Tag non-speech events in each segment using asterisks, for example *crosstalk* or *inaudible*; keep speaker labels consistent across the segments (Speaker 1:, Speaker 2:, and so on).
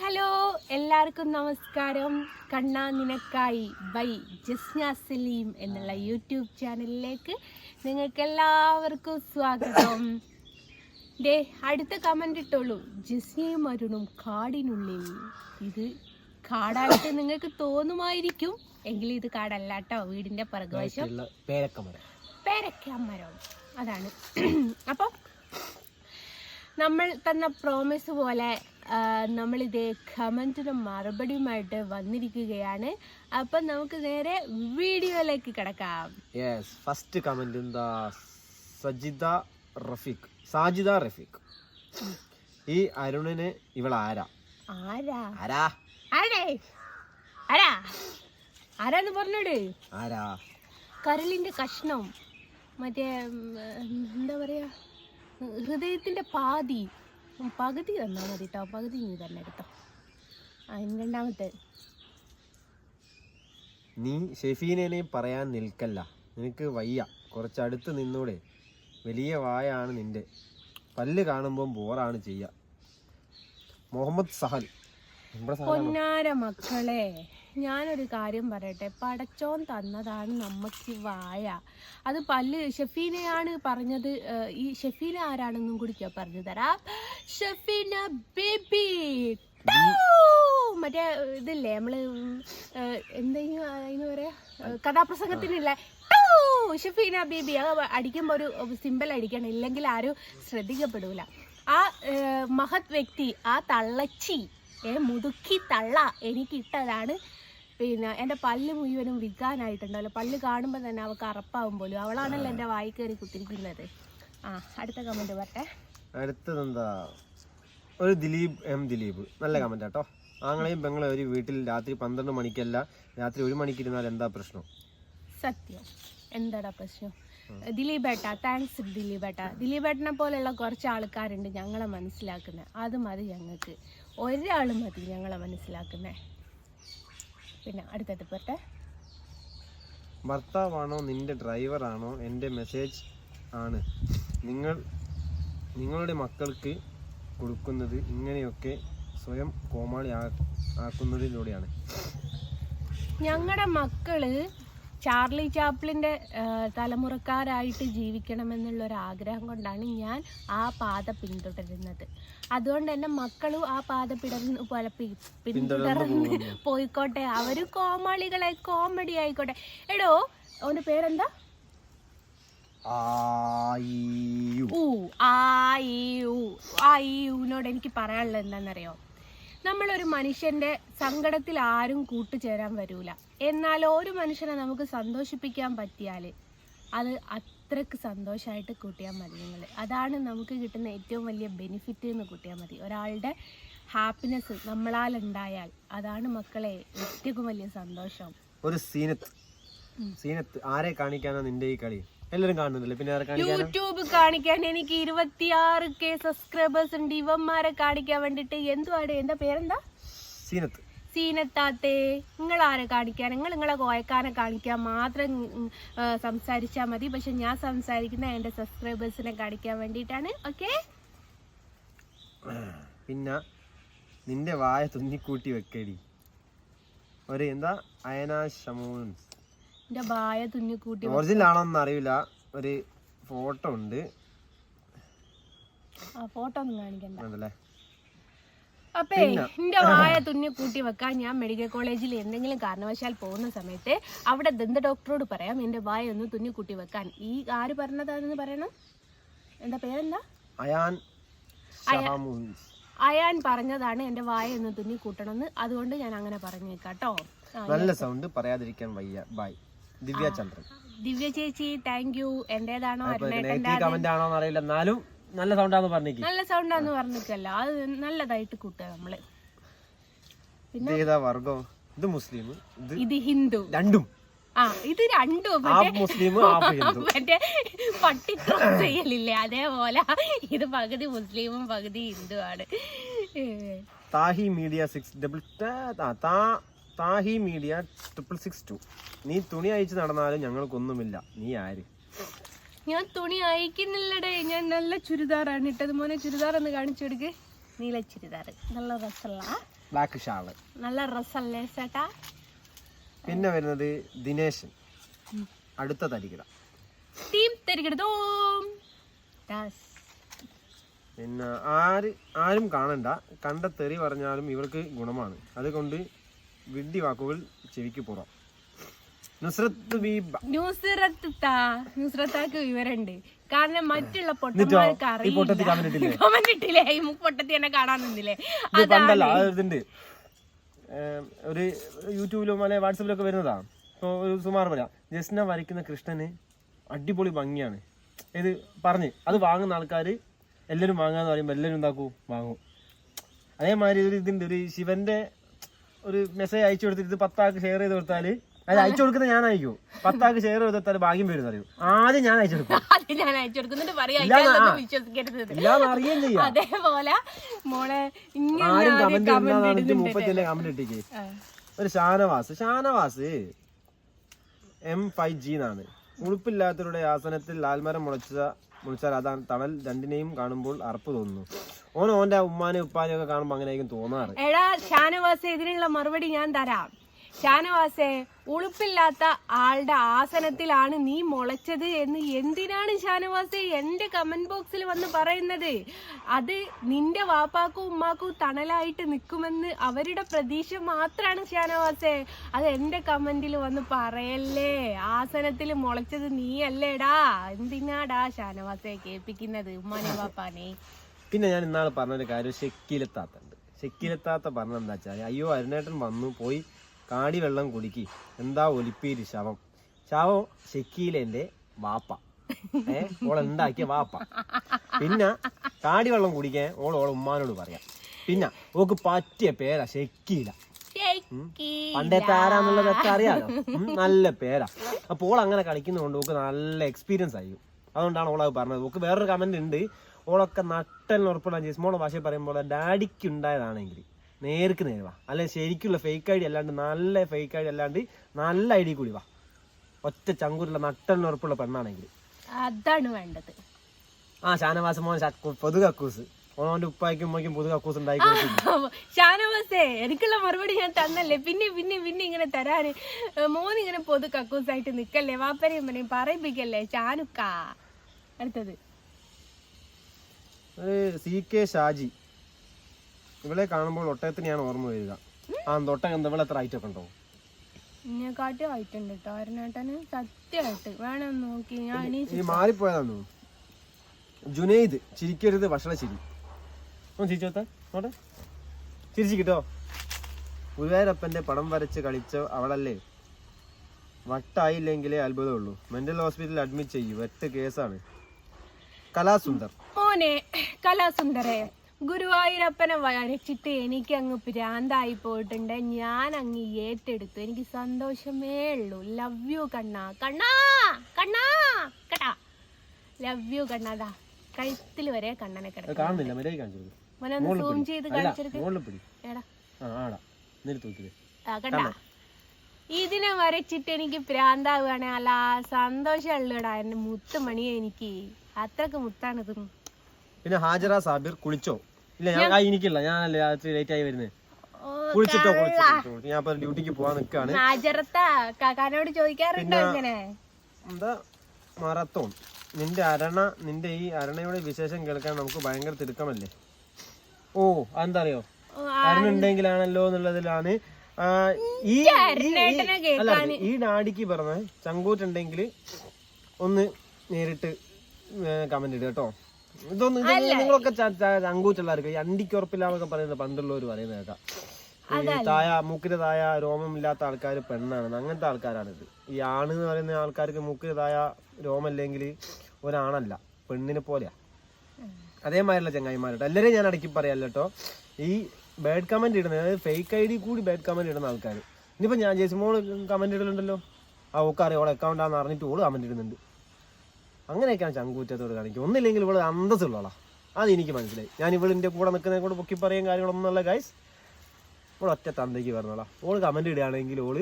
Speaker 1: Hello എല്ലാവർക്കും നമസ്കാരം. കണ്ണ നിനക്കായി ബൈ ജസ്ന സലീം എന്നുള്ള യൂട്യൂബ് ചാനലിലേക്ക് നിങ്ങൾക്ക് എല്ലാവർക്കും സ്വാഗതം. ഡേ അടുത്ത കമന്റ് ഇട്ടോളൂ. ജസ്നയും അരുണും കാടിനുള്ളിൽ. ഇത് കാടായിട്ട് നിങ്ങൾക്ക് തോന്നുമായിരിക്കും. എങ്കിലും ഇത് കാടല്ല കേട്ടോ വീടിന്റെ പിറകുവശം
Speaker 2: പേരക്കാമരം
Speaker 1: അതാണ്. *clears throat* അപ്പം നമ്മൾ തന്ന പ്രോമിസ് പോലെ നമ്മളിതേ കമന്റിന് മറുപടിയുമായിട്ട് വന്നിരിക്കുകയാണ്. അപ്പം നമുക്ക് നേരെ വീഡിയോയിലേക്ക് കിടക്കാം.
Speaker 2: യെസ് ഫസ്റ്റ് കമന്റ് എന്താ? സജിത റഫീഖ്. സാജിദ റഫീഖ്. ഈ അരുണിന് ഇവൾ ആരാ?
Speaker 1: ആരാ?
Speaker 2: ആരാ?
Speaker 1: ആരേ? ആരാ? ആരാന്ന് പറഞ്ഞോട്?
Speaker 2: ആരാ?
Speaker 1: കരളിന്റെ കഷ്ണം. മറ്റേ എന്താ പറയാ? ഹൃദയത്തിന്റെ പാതി. പകുതി തന്നാൽ മതി കേട്ടോ പകുതി നീ തന്നെ എടുത്തോ. രണ്ടാമത്തെ.
Speaker 2: നീ ഷെഫീനേനെയും പറയാൻ നിൽക്കല്ല. നിനക്ക് വയ്യ. കുറച്ചടുത്ത് നിന്നൂടെ. വലിയ വായാണ് നിന്റെ. പല്ല് കാണുമ്പോൾ ബോറാണ് ചെയ്യുക മുഹമ്മദ് സഹൽ.
Speaker 1: പൊന്നാര മക്കളെ. ഞാനൊരു കാര്യം പറയട്ടെ. പടച്ചോൻ തന്നതാണ് നമുക്ക് വായ. അത് പല്ല് ഷെഫീനയാണ് പറഞ്ഞത്. ഈ ഷെഫീന ആരാണെന്നും കൂടി പറഞ്ഞു തരാം. ഷെഫീന ബേബി. മറ്റേ ഇതില്ലേ നമ്മൾ എന്തെങ്കിലും അതിന് പറയാ? കഥാപ്രസംഗത്തിനില്ലേ? ഷെഫീന ബേബി. അടിക്കുമ്പോൾ ഒരു സിമ്പിൾ അടിക്കണം. ഇല്ലെങ്കിൽ ആരും ശ്രദ്ധിക്കപ്പെടൂല. ആ മഹത് വ്യക്തി ആ തള്ളച്ചി മുതുക്കി തള്ള എനിക്ക് ഇട്ടതാണ് പിന്നെ എന്റെ പല്ല് മുഴുവനും വിൽക്കാനായിട്ടുണ്ടല്ലോ പല്ല് കാണുമ്പോൾ തന്നെ അവൾക്ക് അറപ്പാവും പോലും. അവളാണല്ലോ എന്റെ വായി കയറി കുത്തിരിക്കുന്നത്. ആ അടുത്ത കമന്റ് പറട്ടെ
Speaker 2: അടുത്തതെന്താ? ഒരു ദിലീപ് എം ദിലീപ്. നല്ല കമന്റ് കേട്ടോ ആങ്ങളെയും പെങ്ങളെ ഒരു വീട്ടിൽ രാത്രി പന്ത്രണ്ട് മണിക്കല്ല രാത്രി ഒരു മണിക്ക് ഇരുന്നാൽ എന്താ പ്രശ്നം?
Speaker 1: സത്യം. എന്താടാ പ്രശ്നം? ദിലീപേട്ട താങ്ക്സ് ദിലീപേട്ട. ദിലീപേട്ടനെ പോലെയുള്ള കുറച്ച് ആൾക്കാരുണ്ട് ഞങ്ങളെ മനസ്സിലാക്കുന്നത് അത് മതി ഞങ്ങൾക്ക്. ഒരാൾ മതി ഞങ്ങളെ മനസ്സിലാക്കുന്നത് പിന്നെ അടുത്തത് പോട്ടെ.
Speaker 2: ഭർത്താവാണോ നിന്റെ ഡ്രൈവറാണോ എന്റെ മെസ്സേജ് ആണ്. നിങ്ങൾ നിങ്ങളുടെ മക്കൾക്ക് കൊടുക്കുന്നത് ഇങ്ങനെയൊക്കെ സ്വയം കോമാളി ആക്കുന്നതിലൂടെയാണ്.
Speaker 1: ഞങ്ങളുടെ മക്കൾ ചാർലി ചാപ്ലിന്റെ തലമുറക്കാരായിട്ട് ജീവിക്കണമെന്നുള്ള ഒരു ആഗ്രഹം കൊണ്ടാണ് ഞാൻ ആ പാത പിന്തുടരുന്നത്. അതുകൊണ്ട് തന്നെ മക്കളും ആ പാത പിടർന്ന് പോലെ പിന്തുടർന്ന് പോയിക്കോട്ടെ. അവർ കോമാളികളെ കോമഡി ആയിക്കോട്ടെ. എടോ അവന്റെ പേരെന്താ?
Speaker 2: ആയിയു.
Speaker 1: ഊ ആ ഈ ഊ ആ ഈ ഊനോട് എനിക്ക് പറയാനുള്ളത് എന്താണെന്നറിയോ നമ്മളൊരു മനുഷ്യന്റെ സങ്കടത്തിൽ ആരും കൂട്ടുചേരാൻ വരൂല. എന്നാൽ ഒരു മനുഷ്യനെ നമുക്ക് സന്തോഷിപ്പിക്കാൻ പറ്റിയാൽ അത് അത്രയ്ക്ക് സന്തോഷമായിട്ട് കൂട്ടിയാൽ മതി നിങ്ങൾ അതാണ് നമുക്ക് കിട്ടുന്ന ഏറ്റവും വലിയ ബെനിഫിറ്റ് എന്ന് കൂട്ടിയാൽ മതി. ഒരാളുടെ ഹാപ്പിനെസ് നമ്മളാൽ ഉണ്ടായാൽ അതാണ് മക്കളെ ഏറ്റവും വലിയ സന്തോഷം.
Speaker 2: ഒരു സീനത്ത്. സീനത്ത്. ആരെ കാണിക്കാനാണ് നിന്റെ ഈ കളി? എല്ലാരും കാണുന്നില്ലേ? പിന്നെ ആരെ കാണിക്കാനാ?
Speaker 1: യൂട്യൂബ് കാണിക്കാൻ എനിക്ക് ഇരുപത്തിയാറ് കെ സബ്സ്ക്രൈബേഴ്സ് ഉണ്ട്. ഇവന്മാരെ കാണിക്കാൻ വേണ്ടിട്ട് എന്തുവാണ് എന്താ പേരെന്താ?
Speaker 2: സീനത്ത്.
Speaker 1: സീനത്താത്തേ. നിങ്ങൾ ആരെ കാണിക്കാൻ? നിങ്ങൾ നിങ്ങളെ കോയക്കാനെ കാണിക്കാൻ മാത്രം സംസാരിച്ചാൽ മതി. പക്ഷെ ഞാൻ സംസാരിക്കുന്ന എന്റെ സബ്സ്ക്രൈബേഴ്സിനെ കാണിക്കാൻ വേണ്ടിയിട്ടാണ്. ഓക്കെ?
Speaker 2: പിന്നെ നിന്റെ വായ തുന്നിക്കൂട്ടി വെക്കടി. ഒരു എന്താ? അയന
Speaker 1: എന്റെ ബായ തുന്നിക്കൂട്ടി
Speaker 2: ഒറിജിനൽ ആണോന്ന് അറിയില്ല. ഒരു ഫോട്ടോ ഉണ്ട്.
Speaker 1: ആ ഫോട്ടോ ഒന്നും കാണിക്കണ്ട.
Speaker 2: അതല്ലേ?
Speaker 1: അപ്പേ എന്റെ വായ തുന്നി കൂട്ടി വെക്കാൻ ഞാൻ മെഡിക്കൽ കോളേജിൽ എന്തെങ്കിലും കാരണവശാൽ പോകുന്ന സമയത്ത് അവിടെ ദന്ത ഡോക്ടറോട് പറയാം എന്റെ വായ ഒന്ന് തുന്നി കൂട്ടി വെക്കാൻ. ഈ ആര് പറഞ്ഞതാണെന്ന് പറയണം? എന്താ പേരെന്താ?
Speaker 2: അയാൻ
Speaker 1: അയാൻ പറഞ്ഞതാണ് എന്റെ വായ ഒന്ന് തുന്നി കൂട്ടണമെന്ന്. അതുകൊണ്ട് ഞാൻ അങ്ങനെ പറഞ്ഞേക്കാട്ടോ
Speaker 2: നല്ല സൗണ്ട് പറയാതിരിക്കാൻ വയ്യ. ബൈ ദിവ്യ ചന്ദ്രൻ.
Speaker 1: ദിവ്യ ചേച്ചി താങ്ക് യു എന്റേതാണോ?
Speaker 2: കമന്റ് ആണോ അറിയില്ല എന്നാലും നല്ല സൗണ്ടാന്ന് പറഞ്ഞു
Speaker 1: നല്ല സൗണ്ടാന്ന് പറഞ്ഞിക്കല്ല. അത് നല്ലതായിട്ട് കൂട്ടുക
Speaker 2: നമ്മൾ. വർഗം? ഇത് മുസ്ലിം. ഇത്
Speaker 1: ഹിന്ദു.
Speaker 2: രണ്ടും.
Speaker 1: ആ ഇത് രണ്ടും.
Speaker 2: ഹാഫ്
Speaker 1: മറ്റേ
Speaker 2: മുസ്ലിം ഹിന്ദു. *laughs*
Speaker 1: മറ്റേ പട്ടി ചെയ്യലില്ലേ? അതേപോലെ ഇത് പകുതി മുസ്ലിമും പകുതി ഹിന്ദുവാണ്.
Speaker 2: Thahi media six double Thahi media triple six two നീ തുണി അയച്ച് നടന്നാലും ഞങ്ങൾക്കൊന്നുമില്ല. നീ ആര്?
Speaker 1: ഞാൻ തുണി അയക്കുന്നില്ലടേ ഞാൻ നല്ല ചുരിദാറാണ് ഇട്ടത്. മോനെ ചുരിദാർ ഒന്ന് കാണിച്ചു കൊടുക്ക്. നീല ചുരിദാർ. നല്ല രസമുള്ള
Speaker 2: ബ്ലാക്ക് ഷാൾ
Speaker 1: നല്ല രസല്ലേ ചേട്ടാ.
Speaker 2: പിന്നെ വരുന്നത് ദിനേശൻ. അടുത്ത തരികിട.
Speaker 1: ടീം തിരികെടുത്തോം
Speaker 2: പിന്നെ ആര് ആരും കാണണ്ട. കണ്ട തെറി പറഞ്ഞാലും ഇവർക്ക് ഗുണമാണ്. അതുകൊണ്ട് വിഡ്ഢി വാക്കുകൾ ചെവിക്ക് പുറം. നുസ്രത്ത് ബീബ
Speaker 1: ന്യൂസിറത്ത് ന്യൂസിറത്താക്ക് വിവരമുണ്ട് കാരണം മറ്റുള്ള പൊട്ടന്മാർക്ക്
Speaker 2: ഈ കമന്റ് ഇട്ടില്ലേ?
Speaker 1: പൊട്ടത്തി കാണാൻ നിന്നില്ലേ?
Speaker 2: പണ്ടല്ല അതുണ്ട് ഒരു യൂട്യൂബിലും അല്ലെ വാട്സപ്പിലൊക്കെ വരുന്നതാ. ഇപ്പോൾ ഒരു സുമാർ പറയാം ജസ്ന വരയ്ക്കുന്ന കൃഷ്ണന് അടിപൊളി ഭംഗിയാണ്. ഇത് പറഞ്ഞ് അത് വാങ്ങുന്ന ആൾക്കാര് എല്ലാരും വാങ്ങാന്ന് പറയുമ്പോൾ എല്ലാരും എന്താക്കൂ? വാങ്ങും. അതേമാതിരി ഒരു ഇതിന്റെ ഒരു ശിവന്റെ ഒരു മെസ്സേജ് അയച്ചു കൊടുത്തിട്ട് ഇത് പത്താൾക്ക് ഷെയർ ചെയ്ത് കൊടുത്താൽ അത് അയച്ചു കൊടുക്കുന്നത് ഞാൻ അയക്കും പത്താൾക്ക് ഷെയർ ചെയ്ത് കൊടുത്താൽ ഭാഗ്യം വരും അറിയും. ആദ്യം ഞാൻ അയച്ചു കൊടുക്കും. *laughs*
Speaker 1: ആദ്യം ഞാൻ അയച്ചു കൊടുക്കുന്നുണ്ട് പറയാ
Speaker 2: ഇല്ല,
Speaker 1: വിശ്വസിക്കരുത്.
Speaker 2: ഇല്ലാന്ന് അറിയുകയും ചെയ്യാം.
Speaker 1: അതേപോലെ മോളെ ഇങ്ങനെ
Speaker 2: ആരും കമന്റ്
Speaker 1: comment
Speaker 2: ഇടുന്നതാണ്
Speaker 1: ഇടുന്നുണ്ട്
Speaker 2: മുപ്പത്തിയല്ലേ കമന്റ് ഇട്ടിക്ക്? ഒരു Shanavas. Shanavas M five G എന്നാണ് ഉളുപ്പില്ലാത്തവരുടെ ആസനത്തിൽ ലാൽമരം മുളച്ച മുളിച്ചാൽ അതാണ് തണൽ രണ്ടിനെയും കാണുമ്പോൾ അറപ്പ് തോന്നുന്നു. ഓൻ ഓന്റെ ഉമ്മാനെ ഉപ്പാനെ കാണുമ്പോൾ അങ്ങനെയായിരിക്കും തോന്നാറ്.
Speaker 1: എടാ ഷാനവാസ് ഇതിനുള്ള മറുപടി ഞാൻ തരാം. ഷാനവാസെ ഉളുപ്പില്ലാത്ത ആളുടെ ആസനത്തിലാണ് നീ മുളച്ചത് എന്ന് എന്തിനാണ് ഷാനവാസെ എന്റെ കമന്റ് ബോക്സിൽ വന്ന് പറയുന്നത്? അത് നിന്റെ വാപ്പാക്കും ഉമ്മാക്കും തണലായിട്ട് നിൽക്കുമെന്ന് അവരുടെ പ്രതീക്ഷ മാത്രമാണ് ഷാനവാസെ. അത് എന്റെ കമന്റിൽ വന്ന് പറയല്ലേ? ആസനത്തിൽ മുളച്ചത് നീ അല്ലേടാ എന്തിനാടാ ഷാനവാസെ കേൾപ്പിക്കുന്നത് ഉമ്മാനെ വാപ്പാനെ?
Speaker 2: പിന്നെ ഞാൻ ഇന്നാൾ പറഞ്ഞൊരു കാര്യം ഷെക്കിലെത്താത്ത ശെക്കിലെത്താത്ത ഷെക്കിലെത്താത്ത പറഞ്ഞ വെച്ചാൽ അയ്യോ അരുണേട്ടൻ വന്നു പോയി കാടി വെള്ളം കുടിക്കി എന്താ ഒലിപ്പീര് ശവം? ശവം ഷെക്കീലെന്റെ വാപ്പ. ഏ ഓൾ ഉണ്ടാക്കിയ വാപ്പ. പിന്നെ കാടി വെള്ളം കുടിക്കാൻ ഓൾ ഓളെ ഉമ്മാനോട് പറയാം. പിന്നെ ഓക്ക് പറ്റിയ പേരാ ഷെക്കീല. പണ്ടത്തെ ആരാന്നുള്ളതൊക്കെ അറിയാലോ? നല്ല പേരാ. അപ്പോൾ ഓൾ അങ്ങനെ കളിക്കുന്നതുകൊണ്ട് ഓക്ക് നല്ല എക്സ്പീരിയൻസ് ആയി. അതുകൊണ്ടാണ് ഓളത് പറഞ്ഞത്. ഓക്ക് വേറൊരു കമന്റ് ഉണ്ട്. ഓളൊക്കെ നട്ടലിന് ഉറപ്പിടാൻ ജസ്മോളെ ഭാഷയിൽ പറയുമ്പോൾ ഡാഡിക്ക് ഉണ്ടായതാണെങ്കിൽ. നേർക്ക് നേരെ വാ. അല്ലെ ശരിക്കുള്ള ഫേക്ക് ഐ ഡി അല്ലാണ്ട് നല്ല ഫേക്ക് ഐ ഡി അല്ലാണ്ട് നല്ല ഐ ഡി കൂടി വാ. ഒറ്റ ചങ്കൂരുള്ള നട്ടലിന് ഉറപ്പുള്ള പെണ്ണാണെങ്കിൽ
Speaker 1: അതാണ് വേണ്ടത്.
Speaker 2: ആ ഷാനവാസ മോൻ പൊതു കക്കൂസ്. ഓണോന്റെ ഉപ്പായ്ക്കും ഉമ്മയ്ക്കും പൊതു കക്കൂസ് ഉണ്ടാക്കി
Speaker 1: ഷാനവാസേ എനിക്കുള്ള മറുപടി ഞാൻ തന്നല്ലേ? പിന്നെ പിന്നെ പിന്നെ ഇങ്ങനെ തരാന്. മോൻ ഇങ്ങനെ പൊതു കക്കൂസായിട്ട് നിക്കല്ലേ? വാപ്പരയും പറയും പറയിപ്പിക്കല്ലേ? ഷാനുക്ക. അടുത്തത്.
Speaker 2: C K Shaji. ഇവളെ കാണുമ്പോൾ ഒട്ടകത്തിനെയാണ് ഓർമ്മ വരിക. ആ ഒട്ടകം എന്താ? ഇവളെ ഹൈറ്റ് ഒക്കെ ഉണ്ടോ?
Speaker 1: എന്നെക്കാട്ടി ഹൈറ്റ് ഉണ്ട് കേട്ടോ അരുണേട്ടന് സത്യമായിട്ട് വേണം നോക്കി. ഞാൻ
Speaker 2: ഈ മാറിപ്പോയതാണോ ജുനൈദ് ചിരിക്കരുത് വഷള ചിരി. ഒന്ന് ചിരിച്ചോട്ടെ നോട്ടെ ചിരിച്ചു കിട്ടോ. ഗുരുവായൂരപ്പന്റെ പടം വരച്ച് കളിച്ച അവളല്ലേ? വട്ടായില്ലെങ്കിലേ അത്ഭുതമുള്ളൂ. മെന്റൽ ഹോസ്പിറ്റലിൽ അഡ്മിറ്റ് ചെയ്യൂ. ഒറ്റ കേസാണ് കലാസുന്ദർ.
Speaker 1: മോനെ കലാസുന്ദരെ ഗുരുവായൂരപ്പനെ വരച്ചിട്ട് എനിക്ക് അങ്ങ് പ്രാന്തായി പോയിട്ടുണ്ട്. ഞാൻ അങ്ങ് ഏറ്റെടുത്തു. എനിക്ക് സന്തോഷമേ ഉള്ളൂ. ലവ് യു കണ്ണാ. കണ്ണാ! കണ്ണാ! കേട്ടാ ലവ് യു കണ്ണാതാ കഴുത്തിൽ വരെ കണ്ണനെ കിടക്കും. സൂം ചെയ്ത് കാണിച്ചെടുക്ക്. കണ്ടാ. ഇതിനെ വരച്ചിട്ട് എനിക്ക് ഭ്രാന്താവുകയാണെ. അല്ല സന്തോഷമുള്ളടാ. എന്റെ മുത്തുമണിയെ എനിക്ക്. അത്രയ്ക്ക് മുത്താണിത്
Speaker 2: പിന്നെ ഹാജറ സാബിർ കുളിച്ചോ? ഇല്ല ഞാൻ ആ, എനിക്കില്ല. ഞാനല്ലേ രാത്രി ലേറ്റ് ആയി വരുന്നത് കുളിച്ചിട്ടോ കുളിച്ചിട്ടോ. ഞാൻ ഇപ്പൊ ഡ്യൂട്ടിക്ക് പോവാൻ നിൽക്കാണ്
Speaker 1: കാക്കാനോട് ചോദിക്കാറുണ്ടോ ഇങ്ങനെ?
Speaker 2: എന്താ? മറത്തോൺ. നിന്റെ അരണ നിന്റെ ഈ അരണയുടെ വിശേഷം കേൾക്കാൻ നമുക്ക് ഭയങ്കര തിടുക്കമല്ലേ? ഓ അതെന്താ അറിയോ അരണ ഉണ്ടെങ്കിലാണല്ലോ എന്നുള്ളതിലാണ് ഈ- അല്ല ഈ ഡാഡിക്ക് പറഞ്ഞ ചങ്കൂറ്റുണ്ടെങ്കിൽ ഒന്ന് നേരിട്ട് കമന്റ് ഇടുക കേട്ടോ. ഇതൊന്നും നിങ്ങളൊക്കെ ച- അണ്ടിക്കുറപ്പില്ലാന്നൊക്കെ പറയുന്നത് പണ്ടുള്ളവർ പറയുന്നത് കേൾക്കാം തായ മൂക്കിന് തായ രോമമില്ലാത്ത ആൾക്കാർ പെണ്ണാണ്. അങ്ങനത്തെ ആൾക്കാരാണിത്. ഈ ആണ് എന്ന് പറയുന്ന ആൾക്കാർക്ക് മൂക്കിന് തായ രോമല്ലെങ്കിൽ ഒരാണല്ല. പെണ്ണിനെ പോലെയാ. അതേമാതിരിയുള്ള ചങ്ങായിമാരുണ്ട്. എല്ലാവരെയും ഞാൻ ഇടയ്ക്ക് കേട്ടോ. ഈ ബാഡ് കമന്റ് ഇടുന്നത് അതായത് ഫേക്ക് ഐ ഡി കൂടി ബാഡ് കമന്റ് ഇടുന്ന ആൾക്കാർ ഇനിയിപ്പോൾ ഞാൻ ജേസിമോൾ കമന്റ് ഇടലുണ്ടല്ലോ? ആ ഓക്കറിയാം ഓളെ അക്കൗണ്ട് ആണെന്ന് അറിഞ്ഞിട്ട് ഓൾ കമന്റ് ഇടുന്നുണ്ട്. അങ്ങനെയൊക്കെയാണ് ചങ്കൂറ്റത്തോട് കാണിക്കുക. ഒന്നില്ലെങ്കിൽ ഇവിടെ അന്തസ്സുള്ളളാ അത് എനിക്ക് മനസ്സിലായി. ഞാൻ ഇവളിന്റെ കൂടെ നിൽക്കുന്നതിനെ കൂടെ പൊക്കി പറയും കാര്യങ്ങളൊന്നും അല്ല ഗൈസ് ഇവിടെ ഒറ്റ തന്തയ്ക്ക് പറഞ്ഞോളാം. ഓൾ കമന്റ് ഇടുകയാണെങ്കിൽ
Speaker 1: ഓൾ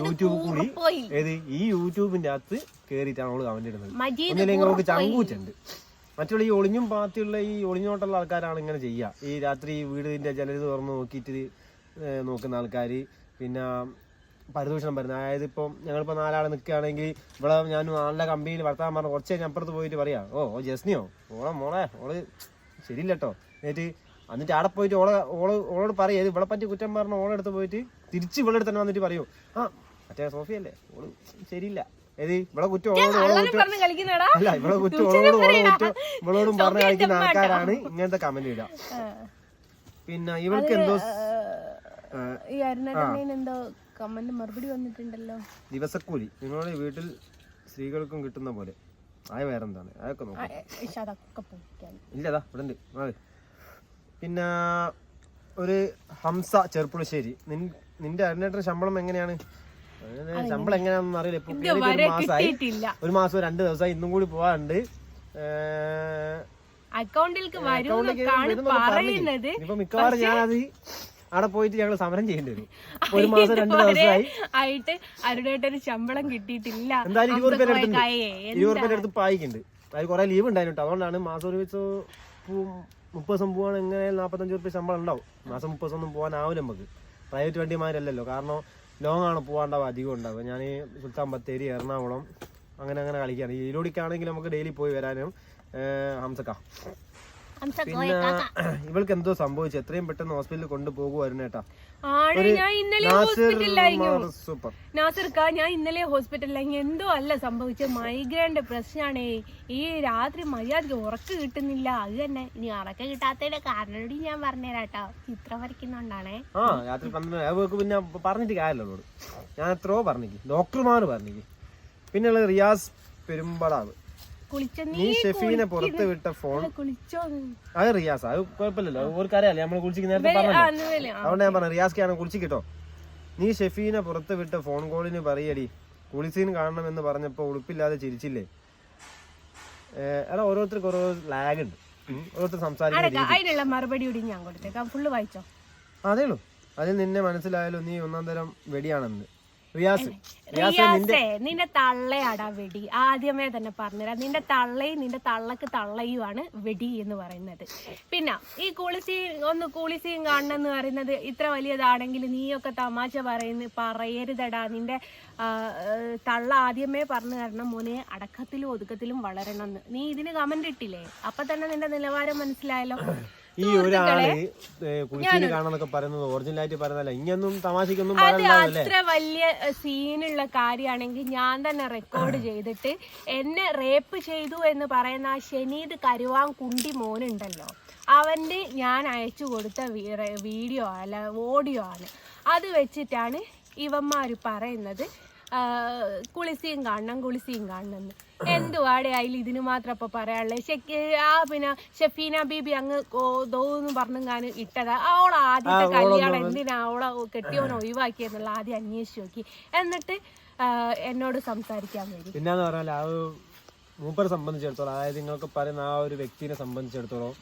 Speaker 2: യൂട്യൂബ് കൂടി ഏത്? ഈ യൂട്യൂബിന്റെ അകത്ത് കേറിയിട്ടാണ് ഓൾ കമന്റ് ഇടുന്നത്. ഒന്നില്ലെങ്കിൽ നമുക്ക് ചങ്കൂറ്റുണ്ട്. മറ്റുള്ള ഈ ഒളിഞ്ഞും പാത്തിയുള്ള ഈ ഒളിഞ്ഞോട്ടുള്ള ആൾക്കാരാണ് ഇങ്ങനെ ചെയ്യുക. ഈ രാത്രി വീടിന്റെ ജനൽ തുറന്ന് നോക്കിയിട്ട് നോക്കുന്ന ആൾക്കാർ പിന്നെ പരിദൂഷണം വരുന്നത്. അതായത് ഇപ്പം ഞങ്ങളിപ്പോൾ നാലാൾ നിൽക്കുകയാണെങ്കിൽ ഇവിടെ ഞാൻ നല്ല കമ്പനിയിൽ വർത്താൻ പറഞ്ഞു കുറച്ച് കഴിഞ്ഞ് അപ്പുറത്ത് പോയിട്ട് പറയാം ഓ ഓ ജസ്നിയോ? ഓളെ മോളെ ഓൾ ശരിയില്ല കേട്ടോ എന്നിട്ട് എന്നിട്ട് അവിടെ പോയിട്ട് ഓളെ ഓൾ ഓളോട് പറയും ഇവിടെ പറ്റി കുറ്റം പറഞ്ഞ ഓളെ അടുത്ത് പോയിട്ട് തിരിച്ച് ഇവിടെ അടുത്ത് തന്നെ വന്നിട്ട് പറയൂ. ആ മറ്റേ സോഫിയല്ലേ? ഓൾ ശരിയില്ല. ഏത് ഇവിടെ കുറ്റം ഓളോട് അല്ല ഇവിടെ കുറ്റം ഓളോട് ഓളെ കുറ്റം ഇവളോടും പറഞ്ഞ് കളിക്കുന്ന ആൾക്കാരാണ്. ഇങ്ങനത്തെ കമന്റ് ഇടുക പിന്നെ ഇവൾക്ക് എന്തോ
Speaker 1: ഈ എന്തോ കമന്റ് മറുപടി വന്നിട്ടുണ്ടല്ലോ.
Speaker 2: ദിവസക്കൂലി. നിങ്ങളുടെ വീട്ടിൽ സ്ത്രീകൾക്കും കിട്ടുന്ന പോലെ. ആയ വേറെന്താണ്? അതൊക്കെ നോക്കാം.
Speaker 1: അതൊക്കെ
Speaker 2: ഇല്ലതാ ഇവിടെ ഉണ്ട്. മാറി പിന്നെ ഒരു ഹംസ ചെറുപ്പുളശ്ശേരി നിൻ- നിന്റെ അരുണേട്ടൻ ശമ്പളം എങ്ങനെയാണ്? ശമ്പളം എങ്ങനെയാണെന്ന് അറിയില്ല. ഇപ്പൊ ഒരു മാസമായി ഒരു മാസം രണ്ട് ദിവസമായി ഇന്നും കൂടി പോവാറുണ്ട്
Speaker 1: അക്കൗണ്ടിലേക്ക് വരൂ
Speaker 2: അക്കൗണ്ടിലേക്ക്
Speaker 1: എന്നൊക്കെയാണ്
Speaker 2: വരുന്നൊക്കെ
Speaker 1: പറയുന്നത്.
Speaker 2: ഇപ്പൊ മിക്കവാറും ഞാനത് അവിടെ പോയിട്ട് ഞങ്ങൾ സമരം ചെയ്യേണ്ടി വരും. ഒരു മാസം രണ്ട് ദിവസമായി.
Speaker 1: ആയിട്ട് അരുടേട്ടന് ശമ്പളം കിട്ടിയിട്ടില്ല.
Speaker 2: എന്തായാലും ഇരുപത് പേരുടെ അടുത്തുണ്ട്
Speaker 1: കായേ
Speaker 2: ഇരുപത് പേരുടെ അടുത്ത് പായിക്കുണ്ട് അതിൽ കുറെ ലീവ് ഉണ്ടായിരുന്നു അതുകൊണ്ടാണ് മാസം ഒരു വെച്ച് മുപ്പത് ദിവസം പോവാണ് എങ്ങനെ നാൽപ്പത്തഞ്ച് റുപ്യ ശമ്പളം ഉണ്ടാവും. മാസം മുപ്പത് ദിവസം ഒന്നും പോകാനാവില്ല നമുക്ക്. പ്രൈവറ്റ് വണ്ടിമാരല്ലല്ലോ. കാരണം ലോങ് ആണ് പോകാണ്ടാവും അധികം ഉണ്ടാവുക. ഞാൻ സുൽത്താൻ ബത്തേരി എറണാകുളം അങ്ങനെ അങ്ങനെ കളിക്കുകയാണ് ഈ ഈരോടിക്കാണെങ്കിൽ നമുക്ക് ഡെയിലി പോയി വരാനും ഹംസക്ക. പിന്നെ *clears throat* ഇവൾക്ക് എന്തോ സംഭവിച്ചു? എത്രയും പെട്ടെന്ന് ഹോസ്പിറ്റലിൽ കൊണ്ടുപോകുമായിരുന്നു കേട്ടാ
Speaker 1: ഞാൻ ഇന്നലെ നാസർക്ക ഞാൻ ഇന്നലെ ഹോസ്പിറ്റലിലായി എന്തോ അല്ല സംഭവിച്ചത്. മൈഗ്രൈന്റെ പ്രശ്നമാണേ ഈ രാത്രി മര്യാദയ്ക്ക് ഉറക്ക് കിട്ടുന്നില്ല. അത് തന്നെ. ഇനി ഉറക്കം കിട്ടാത്തതിന്റെ കാരണോടി ഞാൻ പറഞ്ഞുതരാട്ടോ ചിത്രം വരയ്ക്കുന്നുണ്ടാണേ.
Speaker 2: ആ രാത്രി പന്ത്രണ്ട് പിന്നെ പറഞ്ഞിട്ട് കാര്യമല്ലോ ഞാൻ എത്രയോ പറഞ്ഞിക്ക് ഡോക്ടർമാർ പറഞ്ഞിക്ക് പിന്നെ ഉള്ളത് റിയാസ് പെരുമ്പളാവ്. നീ
Speaker 1: നീ
Speaker 2: ഷെഫീനെ പുറത്ത് വിട്ട ഫോൺ.
Speaker 1: കുളിച്ചോ?
Speaker 2: അത് റിയാസ് അത് കുഴപ്പമില്ലല്ലോ. അവർക്ക് അറിയാലേ നമ്മൾ കുളിച്ചിക്ക് നേരത്തെ പറഞ്ഞല്ലോ.
Speaker 1: അന്നുമല്ലേ
Speaker 2: അതുകൊണ്ട് ഞാൻ പറഞ്ഞു റിയാസ്ക്കാണ് കുളിച്ചിട്ടോ നീ ഷെഫീനെ പുറത്ത് വിട്ട ഫോൺ കോളിന് പറയടി. കുളിസീൻ കാണണമെന്ന് പറഞ്ഞപ്പോ ഉളുപ്പില്ലാതെ ചിരിച്ചില്ലേ? എടാ ഓരോരുത്തർക്ക് ഓരോ ലാഗ് ഉണ്ട്. ഓരോരുത്തർ
Speaker 1: സംസാരിക്കും മറുപടി ഞാൻ കൊടുത്തേക്കാം. ഫുള്ള് വായിച്ചോ?
Speaker 2: അതേ ഉള്ളൂ. അതിൽ നിന്നെ മനസ്സിലായാലും നീ ഒന്നാം തരം വെടിയാണെന്ന്. റിയാസ് റിയാസ് നിന്റെ
Speaker 1: തള്ളയാടാ വെടി. ആദ്യമേ തന്നെ പറഞ്ഞുതരാം. നിന്റെ തള്ളയും നിന്റെ തള്ളക്ക് തള്ളയുമാണ് വെടി എന്ന് പറയുന്നത്. പിന്നെ ഈ കുളിസി ഒന്ന് കുളിസിയും കാണണമെന്ന് പറയുന്നത് ഇത്ര വലിയതാണെങ്കിൽ നീയൊക്കെ തമാശ പറയുന്ന പറയരുതടാ. നിന്റെ തള്ള ആദ്യമേ പറഞ്ഞു തരണം മോനെ അടക്കത്തിലും ഒതുക്കത്തിലും വളരണന്ന് നീ ഇതിന് കമന്റ് ഇട്ടില്ലേ? അപ്പൊ തന്നെ നിന്റെ നിലവാരം മനസ്സിലായല്ലോ.
Speaker 2: ഈ ഒരാൾ കുളിച്ചീന് കാണാന്നൊക്കെ പറയുന്നത് ഒറിജിനൽ ആയിട്ട് പറയുന്നതല്ല. ഇങ്ങനൊന്നും തമാശക്കൊന്നും
Speaker 1: അത് അത്ര വലിയ സീനുള്ള കാര്യമാണെങ്കിൽ ഞാൻ തന്നെ റെക്കോർഡ് *clears throat* ചെയ്തിട്ട് എന്നെ റേപ്പ് ചെയ്തു എന്ന് പറയുന്ന ആ ഷെനീദ് കരുവാൻ കുണ്ടി മോനുണ്ടല്ലോ. അവന്റെ ഞാൻ അയച്ചു കൊടുത്ത വീഡിയോ അല്ല ഓഡിയോ ആണ്. അത് വെച്ചിട്ടാണ് ഇവന്മാർ പറയുന്നത് കുളിസിയും കാണണം കുളിസിയും കാണണം എന്ന്. എന്തുവാടെ അതിൽ ഇതിന് മാത്രം ഇപ്പൊ പറയാനുള്ളത് ആ പിന്നെ ഷെഫീന ബീബി അങ്ങ് തോന്നു പറഞ്ഞു ഞാൻ ഇട്ടതാ. അവളെ ആദ്യത്തെ കല്യാണം എന്തിനാ അവളെ കെട്ടിയോനെ ഒഴിവാക്കിയെന്നുള്ള ആദ്യം അന്വേഷിച്ച് നോക്കി. എന്നിട്ട് എന്നോട് സംസാരിക്കാൻ വേണ്ടി
Speaker 2: പിന്നെന്ന് പറഞ്ഞാൽ ആ മൂപ്പരെ സംബന്ധിച്ചിടത്തോളം അതായത് നിങ്ങൾക്ക് പറയുന്ന ആ ഒരു വ്യക്തിനെ സംബന്ധിച്ചിടത്തോളം.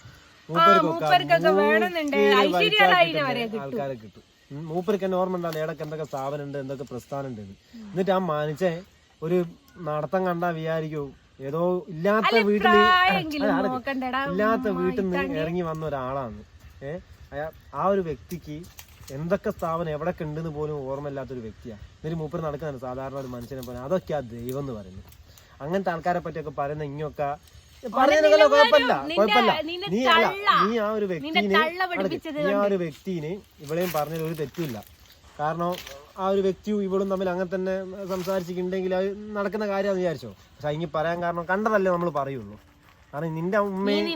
Speaker 2: ആൾക്കാരെ കിട്ടും. മൂപ്പർക്ക് തന്നെ ഓർമ്മ ഉണ്ടാവില്ല ഇടയ്ക്ക് എന്തൊക്കെ സ്ഥാപനം ഉണ്ട് എന്തൊക്കെ പ്രസ്ഥാനം ഉണ്ട് എന്നിട്ട് ആ മാനിച്ച ഒരു നടത്തം കണ്ടാ വിചാരിക്കും. ഏതോ ഇല്ലാത്ത വീട്ടിൽ ഇല്ലാത്ത വീട്ടിൽ നിന്ന് ഇറങ്ങി വന്ന ഒരാളാണ്. ഏ? ആ ഒരു വ്യക്തിക്ക് എന്തൊക്കെ സ്ഥാപനം എവിടൊക്കെ ഉണ്ടെന്ന് പോലും ഓർമ്മയില്ലാത്ത ഒരു വ്യക്തിയാണ് എന്നിട്ട് മൂപ്പർ നടക്കുന്ന സാധാരണ ഒരു മനുഷ്യനെ പോലെ. അതൊക്കെ ആ ദൈവം എന്ന് പറയുന്നത് അങ്ങനത്തെ ആൾക്കാരെ പറ്റിയൊക്കെ പറയുന്ന ഇങ്ങൊക്കെ പറയുന്നതല്ല കുഴപ്പമില്ല. കുഴപ്പമില്ല.
Speaker 1: നിന്റെ
Speaker 2: നീ അല്ല നീ ആ ഒരു വ്യക്തിനെ നീ ആ ഒരു വ്യക്തിനെ ഇവിടെയും പറഞ്ഞതിൽ ഒരു തെറ്റില്ല കാരണം ആ ഒരു വ്യക്തിയും ഇവളും തമ്മിൽ അങ്ങനെ തന്നെ സംസാരിച്ചിട്ടുണ്ടെങ്കിൽ അത് നടക്കുന്ന കാര്യമാണെന്ന് വിചാരിച്ചോ? പക്ഷെ അതിന് പറയാൻ കാരണം കണ്ടതല്ലേ നമ്മൾ പറയുള്ളൂ. കാരണം നിന്റെ ഉമ്മയും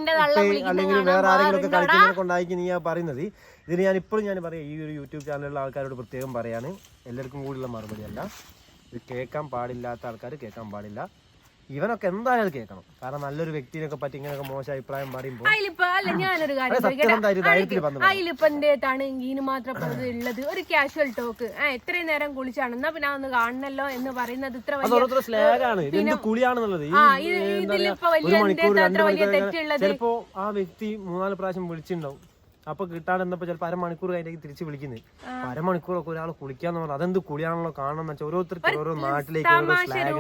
Speaker 2: അല്ലെങ്കിൽ വേറെ ആരെങ്കിലും ഒക്കെ
Speaker 1: പാടുണ്ടോടാ?
Speaker 2: കൊണ്ടായിരിക്കും നീ ആ പറയുന്നത്. ഇതിന് ഞാൻ ഇപ്പോഴും ഞാൻ പറയാം ഈ ഒരു യൂട്യൂബ് ചാനലിലുള്ള ആൾക്കാരോട് പ്രത്യേകം പറയാണ്. എല്ലാവർക്കും കൂടിയുള്ള മറുപടി അല്ല ഇത് കേൾക്കാൻ പാടില്ലാത്ത ആൾക്കാർ കേൾക്കാൻ പാടില്ല. ഇവനൊക്കെ എന്തായാലും കേൾക്കണം. കാരണം നല്ലൊരു വ്യക്തിനൊക്കെ പറ്റി ഇങ്ങനെയൊക്കെ മോശം അഭിപ്രായം പറയുമ്പോൾ
Speaker 1: അതിലിപ്പോ അല്ല ഞാനൊരു കാര്യം. അതിലിപ്പോ എന്റെ ഇതിന് മാത്രം ഉള്ളത്. ഒരു കാഷ്വൽ ടോക്ക് ആ എത്രയും നേരം കുളിച്ചാണ്. എന്നാ പിന്നെ ഒന്ന് കാണണല്ലോ എന്ന് പറയുന്നത് ഇത്ര വലിയ ഇതിലിപ്പോ വലിയ അത്ര വലിയ തെറ്റുള്ളത്?
Speaker 2: ചിലപ്പോ ആ വ്യക്തി മൂന്നാൽ പ്രാവശ്യം വിളിച്ചിട്ടുണ്ടാവും. അപ്പൊ കിട്ടാണ്ടെന്നപ്പോ ചിലപ്പോ അരമണിക്കൂർ അതിലേക്ക് തിരിച്ച് വിളിക്കുന്നത് അരമണിക്കൂറൊക്കെ ഒരാൾ കുളിക്കാന്ന് പറഞ്ഞാൽ അതെന്ത് കുളിയാണല്ലോ കാണണം വെച്ചാൽ ഓരോരുത്തർക്ക് ഓരോ നാട്ടിലേക്ക് ഓരോ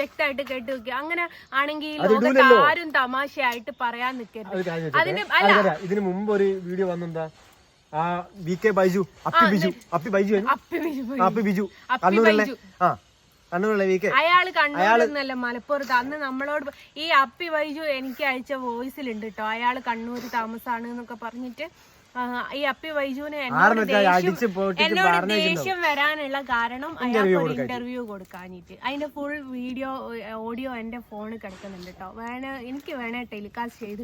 Speaker 1: വ്യക്തമായിട്ട് കേട്ട് നോക്കി അങ്ങനെ ആണെങ്കിൽ ആരും തമാശയായിട്ട് പറയാൻ നിൽക്കരുത്.
Speaker 2: ഇതിന് മുമ്പ് ഒരു വീഡിയോ വന്നെന്താ? ആ വി കെ ബൈജു അപ്പി ബിജു. അപ്പി ബൈജു?
Speaker 1: അപ്പി ബിജു.
Speaker 2: അപ്പി ബിജു. കണ്ണൂരല്ലേ. ആ.
Speaker 1: അയാൾ കണ്ണൂരിന്നല്ല മലപ്പുറത്ത്? അന്ന് നമ്മളോട് ഈ അപ്പി വൈജു എനിക്ക് അയച്ച വോയിസിലുണ്ട് കേട്ടോ അയാൾ കണ്ണൂര് താമസാണ് എന്നൊക്കെ പറഞ്ഞിട്ട് ഈ അപ്പി വൈജുവിനെ എന്നോട് ദേഷ്യം വരാനുള്ള കാരണം അയാൾക്ക് ഇന്റർവ്യൂ കൊടുക്കാനിട്ട് അതിന്റെ ഫുൾ വീഡിയോ ഓഡിയോ എന്റെ ഫോണിൽ കിടക്കുന്നുണ്ട് കേട്ടോ വേണ എനിക്ക് വേണേ ടെലികാസ്റ്റ് ചെയ്ത്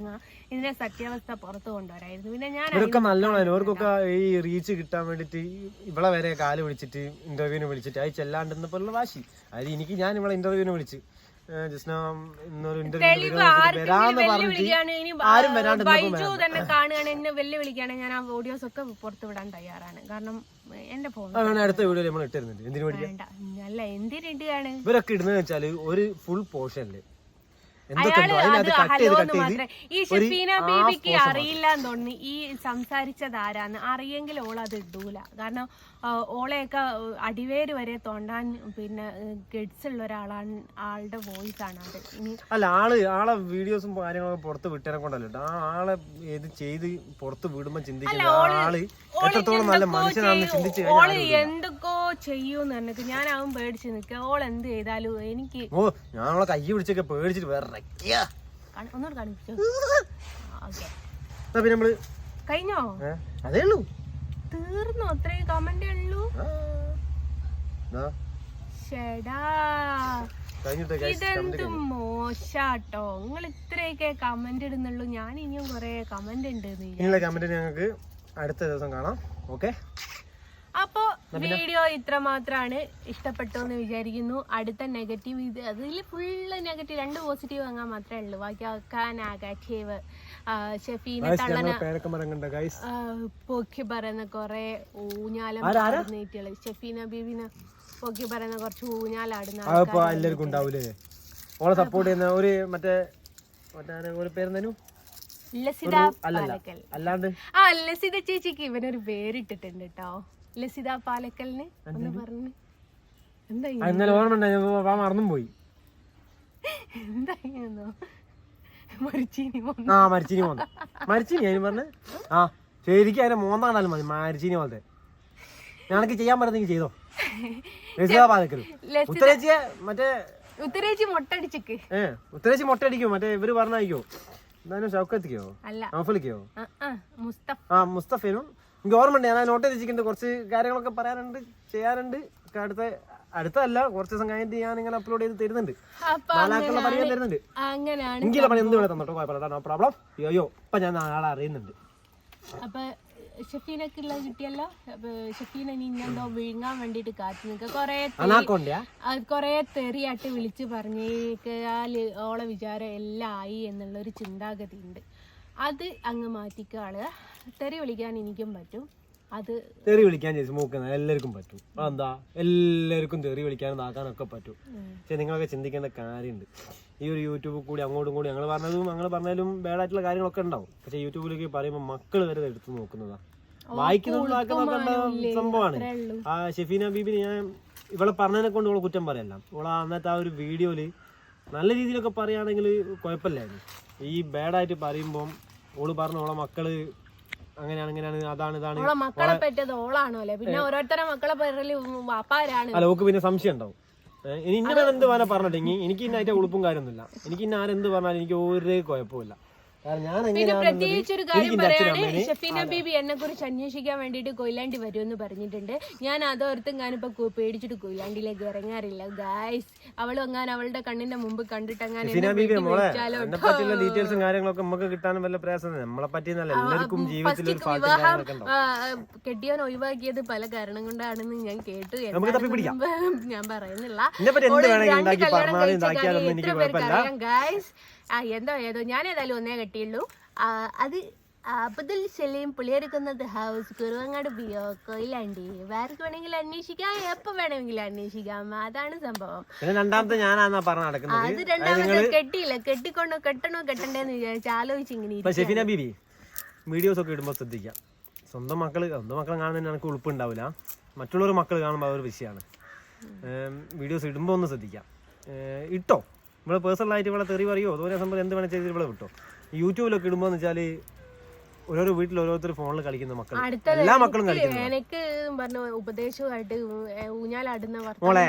Speaker 1: ഇതിന്റെ സത്യാവസ്ഥ പുറത്തു കൊണ്ടുവരായിരുന്നു. പിന്നെ ഞാൻ
Speaker 2: ഇവരൊക്കെ നല്ലോണം ഇവർക്കൊക്കെ ഈ റീച്ച് കിട്ടാൻ വേണ്ടിട്ട് ഇവളെ വരെ കാൽ വിളിച്ചിട്ട് ഇന്റർവ്യൂവിന് വിളിച്ചിട്ട് അത് ചെല്ലാണ്ടെന്നപ്പോഴുള്ള വാശി. അത് എനിക്ക് ഞാൻ ഇവളെ ഇന്റർവ്യൂവിന് വിളിച്ച് ജസ്റ്റ് ഇന്നൊരു ഇന്റർവ്യൂ ആരും വരാണ്ട്
Speaker 1: ബൈജു തന്നെ കാണുകയാണ് എന്നെ ഞാൻ ആ ഒക്കെ പുറത്തു വിടാൻ തയ്യാറാണ്. കാരണം എന്റെ ഫോൺ
Speaker 2: അടുത്ത വീഡിയോ നമ്മൾ എന്തിനു വേണ്ടി.
Speaker 1: അല്ല എന്തിനിടുകയാണ്?
Speaker 2: ഇവരൊക്കെ ഇടുന്നത് വെച്ചാൽ ഒരു ഫുൾ
Speaker 1: പോർഷനിൽ ഈ ഷെഫീന ബേബിക്ക് അറിയില്ല എന്ന് തോന്നുന്നു. ഈ സംസാരിച്ചത് ആരാന്ന് അറിയെങ്കിൽ ഓൾ അത് ഇടൂല. കാരണം ഓളെയൊക്കെ അടിവേര് വരെ തോണ്ടാൻ പിന്നെ ഗഡ്സ് ഉള്ള ഒരാളാണ് ആളുടെ വോയിസ് ആണ് അത്. ഇനി
Speaker 2: അല്ല ആൾ ആളെ വീഡിയോസും കാര്യങ്ങളൊക്കെ പുറത്ത് വിട്ടേനെ കൊണ്ടല്ലോ? ആ ആളെ ഇത് ചെയ്ത് പുറത്ത് വിടുമ്പോ ചിന്തിക്കുന്ന ആൾ എത്രത്തോളം നല്ല മനുഷ്യനാണെന്ന് ചിന്തിച്ചു ഓൾ
Speaker 1: എന്തൊക്കെയോ ചെയ്യൂന്ന് പറഞ്ഞിട്ട് ഞാൻ അവൻ പേടിച്ച് നിൽക്കുക. ഓൾ എന്ത് ചെയ്താലും എനിക്ക്
Speaker 2: ഓ ഞാൻ അവളെ കൈ പിടിച്ചൊക്കെ പേടിച്ചിട്ട് വേറെ
Speaker 1: ഒന്നുകൂടെ കാണിപ്പിച്ചു? ഓക്കെ.
Speaker 2: പിന്നെ നമ്മൾ
Speaker 1: കഴിഞ്ഞോ?
Speaker 2: അതേ ഉള്ളൂ.
Speaker 1: തീർന്നു? അത്രയും കമന്റ് ഉള്ളൂ. ഇതെന്തും മോശാട്ടോ. നിങ്ങൾ ഇത്രയൊക്കെ കമന്റ് ഇടുന്നുള്ളൂ. ഞാൻ ഇനിയും കൊറേ കമന്റ് ഉണ്ട് വിചാരിച്ചു.
Speaker 2: കമന്റ് ഞങ്ങൾക്ക് അടുത്ത ദിവസം കാണാം. ഓക്കെ
Speaker 1: അപ്പോ വീഡിയോ ഇത്ര മാത്രമാണ് ഇഷ്ടപ്പെട്ടു എന്ന് വിചാരിക്കുന്നു. അടുത്ത നെഗറ്റീവ് ഇത് അതിൽ ഫുള്ള് നെഗറ്റീവ് രണ്ട് പോസിറ്റീവ് വാങ്ങാൻ മാത്രമേ ഉള്ളൂ. ബാക്കിയൊക്കെ നെഗറ്റീവ് ഷെഫീനെ തള്ളന പൊക്കി പറയുന്ന കുറെ ഊഞ്ഞാലം നീറ്റുകൾ ഷെഫീന ബീബിന പൊക്കി പറയുന്ന കുറച്ച് ഊഞ്ഞാലാടുന്ന
Speaker 2: അതിപ്പോ എല്ലാവർക്കും ഉണ്ടാവൂലേ? ഓളെ സപ്പോർട്ട് ചെയ്യുന്ന ഒരു മറ്റേ ഒരു
Speaker 1: ലസിത പാലക്കൽ.
Speaker 2: അല്ലാണ്ട്?
Speaker 1: ആ ലസിത ചേച്ചിക്ക് ഇവനൊരു പേരിട്ടിട്ടുണ്ട് കേട്ടോ ലസിത പാലക്കലിന് ഒന്ന് പറഞ്ഞു. എന്താ
Speaker 2: ആ, ഇന്നലെ ഓർമ്മ ഉണ്ടായി മറന്നും പോയി.
Speaker 1: മരിച്ചീനി വന്നു
Speaker 2: ആ മരിച്ചിനി പോന്ന മരിച്ചിനി അതിന് പറഞ്ഞ? ആ ശരിക്കും അതിനെ മോന്നാണല്ലോ മതി മരിച്ചിനി പോലത്തെ. ഞാനൊക്കെ ചെയ്യാൻ പറ്റുന്നെങ്കിൽ ചെയ്തോ? ഉത്തരേച്ചിയെ മറ്റേ
Speaker 1: ഉത്തരേച്ചി മൊട്ടടിച്ചിക്ക്.
Speaker 2: ഏ ഉത്തരേച്ചി മുട്ടയടിക്കോ മറ്റേ ഇവർ പറഞ്ഞോ എന്തായാലും ഷൗക്കത്തിക്കോ?
Speaker 1: അല്ല.
Speaker 2: നൗഫലിക്കോ
Speaker 1: ആ
Speaker 2: മുസ്തഫിനും എനിക്ക് ഓർമ്മയുണ്ട് ഞാൻ നോട്ട് ചെയ്തിരിക്കുന്നുണ്ട് കുറച്ച് കാര്യങ്ങളൊക്കെ പറയാനുണ്ട് ചെയ്യാനുണ്ട്. അടുത്ത അടുത്തല്ല കുറച്ച് ദിവസം കഴിഞ്ഞിട്ട് ഞാൻ ഇങ്ങനെ അപ്ലോഡ് ചെയ്ത് തരുന്നുണ്ട്. നാലാക്കുള്ള തരുന്നുണ്ട്. എങ്കിലും പണി എന്ത് വേണം തന്നോട്ടോ? കുഴപ്പമില്ല. നോ പ്രോബ്ലം അയ്യോ ഇപ്പൊ ഞാൻ നാളെ അറിയുന്നുണ്ട്.
Speaker 1: അപ്പൊ കിട്ടിയല്ലോ? ഷഫീന വിഴുങ്ങാൻ വേണ്ടിട്ട് കാത്തു നിൽക്കുക. കൊറേ അത് കൊറേ തെറിയായിട്ട് വിളിച്ച് പറഞ്ഞേക്കാൽ ഓളെ വിചാരം എല്ലാം ആയി എന്നുള്ള ഒരു ചിന്താഗതി ഉണ്ട് അത് അങ്ങ് മാറ്റിക്കാളുക തെറി വിളിക്കാൻ എനിക്കും പറ്റും. അത്
Speaker 2: തെറി വിളിക്കാൻ ചേച്ചി മൂക്കുന്ന എല്ലാവർക്കും പറ്റും. അതെന്താ എല്ലാവർക്കും തെറി വിളിക്കാനും ആക്കാനൊക്കെ പറ്റും. പക്ഷെ നിങ്ങളൊക്കെ ചിന്തിക്കേണ്ട കാര്യമുണ്ട്. ഈ ഒരു യൂട്യൂബിൽ കൂടി അങ്ങോട്ടും കൂടി ഞങ്ങൾ പറഞ്ഞതും ഞങ്ങൾ പറഞ്ഞാലും ബാഡായിട്ടുള്ള കാര്യങ്ങളൊക്കെ ഉണ്ടാവും. പക്ഷെ യൂട്യൂബിലേക്ക് പറയുമ്പോൾ മക്കൾ വരെ എടുത്തു എടുത്ത് നോക്കുന്നതാ. വായിക്കുന്നതാക്കുന്ന സംഭവമാണ്. ആ ഷെഫീന ബീബിന് ഞാൻ ഇവളെ പറഞ്ഞതിനെ കൊണ്ട് ഇവളെ കുറ്റം പറയല്ല. ഇവളെ അന്നത്തെ ആ ഒരു വീഡിയോയിൽ നല്ല രീതിയിലൊക്കെ പറയുകയാണെങ്കിൽ കുഴപ്പമില്ലായിരുന്നു. ഈ ബാഡായിട്ട് പറയുമ്പം ഓൾ പറഞ്ഞ ഓളെ മക്കൾ അങ്ങനെയാണ് ഇങ്ങനെയാണ് അതാണ് ഇതാണ്.
Speaker 1: ഓളെ മക്കളെ പറ്റിയത് ഓളാണോ അല്ലെ? പിന്നെ ഓരോരുത്തരെ മക്കളെ പേരിൽ വാപ്പാരാണ്
Speaker 2: അല്ല ഓക്ക് പിന്നെ സംശയം ഉണ്ടാവും. ഇനി ഇന്നലെ എന്ത് വേണ പറഞ്ഞിട്ടെങ്കിൽ എനിക്ക് ഇന്ന അതിന്റെ ഉളുപ്പും കാര്യമൊന്നുമില്ല. എനിക്ക് ഇന്ന ആരെന്ത് പറഞ്ഞാലും എനിക്ക് ഒരു കുഴപ്പമില്ല
Speaker 1: പിന്നെ പ്രത്യേകിച്ച് ഒരു കാര്യം പറയാണ് ഷഫീന ബീബി എന്നെ കുറിച്ച് അന്വേഷിക്കാൻ വേണ്ടിട്ട് കൊയിലാണ്ടി വരുമെന്ന് പറഞ്ഞിട്ടുണ്ട്. ഞാൻ അതോർത്തും ഞാനിപ്പോ പേടിച്ചിട്ട് കൊയിലാണ്ടിയിലേക്ക് ഇറങ്ങാറില്ല. ഗായ്സ് അവളും അങ്ങനെ അവളുടെ കണ്ണിന്റെ മുമ്പ് കണ്ടിട്ട് അങ്ങനെ
Speaker 2: ഡീറ്റെയിൽസും കാര്യങ്ങളൊക്കെ നമുക്ക് കിട്ടാനും വല്ല പ്രയാസം നമ്മളെ എല്ലാവർക്കും ജീവിതത്തിൽ
Speaker 1: വിവാഹം കെട്ടിയവൻ ഒഴിവാക്കിയത് പല കാരണം കൊണ്ടാണെന്ന് ഞാൻ കേട്ടു. ഞാൻ പറയുന്നില്ല. രണ്ട് കല്യാണം കഴിച്ച കാര്യം എത്ര പേർക്ക് അറിയാം ഗായ്സ് ആ എന്തോ ഏതോ. ഞാൻ ഏതായാലും ഒന്നേ കെട്ടിയുള്ളൂ. അത് അബ്ദുൽ സലീം പുളിയെടുക്കുന്നത് ഹൗസ് കുറുവങ്ങാട് ബിയോ കൊയിലാണ്ടി വേർക്ക് വേണമെങ്കിൽ അന്വേഷിക്കാം എപ്പോ വേണമെങ്കിലും അന്വേഷിക്കാം. അതാണ് സംഭവം.
Speaker 2: രണ്ടാമത്തെ ഞാനാന്നാ പറഞ്ഞ നടക്കുന്നത്.
Speaker 1: അത് രണ്ടാമത്തെ കെട്ടിയില്ല. കെട്ടിക്കൊണ്ടോ കെട്ടണോ കെട്ടണ്ടേന്ന് വിചാരിച്ചു ആലോചിച്ച് ഇങ്ങനെ
Speaker 2: ഇപ്പൊ ഷെഫിന ബീബി വീഡിയോസ് ഒക്കെ ഇടുമ്പോൾ ശ്രദ്ധിക്കാം. സ്വന്തം മക്കൾ സ്വന്തം മക്കൾ കാണുന്നതിന് എനിക്ക് ഉളുപ്പുണ്ടാവില്ല മറ്റുള്ളവർ മക്കൾ കാണുമ്പോൾ അതൊരു വിഷയമാണ്. വീഡിയോസ് ഇടുമ്പോൾ ഒന്ന് ശ്രദ്ധിക്കാം. ഇട്ടോ? ഇവിടെ പേഴ്സണലായിട്ട് ഇവിടെ തെറി പറയുമോ അതുപോലെ സംഭവം എന്ത് വേണം ചെയ്തിട്ട് ഇവിടെ വിട്ടോ. യൂട്യൂബിലൊക്കെ ഇടുമ്പോൾ എന്ന് വെച്ചാൽ ഓരോരോ വീട്ടിൽ ഓരോരുത്തർ ഫോണിൽ കളിക്കുന്ന മക്കൾ എല്ലാ മക്കളും കളിക്കുന്നു
Speaker 1: എനിക്ക് പറഞ്ഞ ഉപദേശമായിട്ട് ഊഞ്ഞാലാടുന്ന
Speaker 2: മോളെ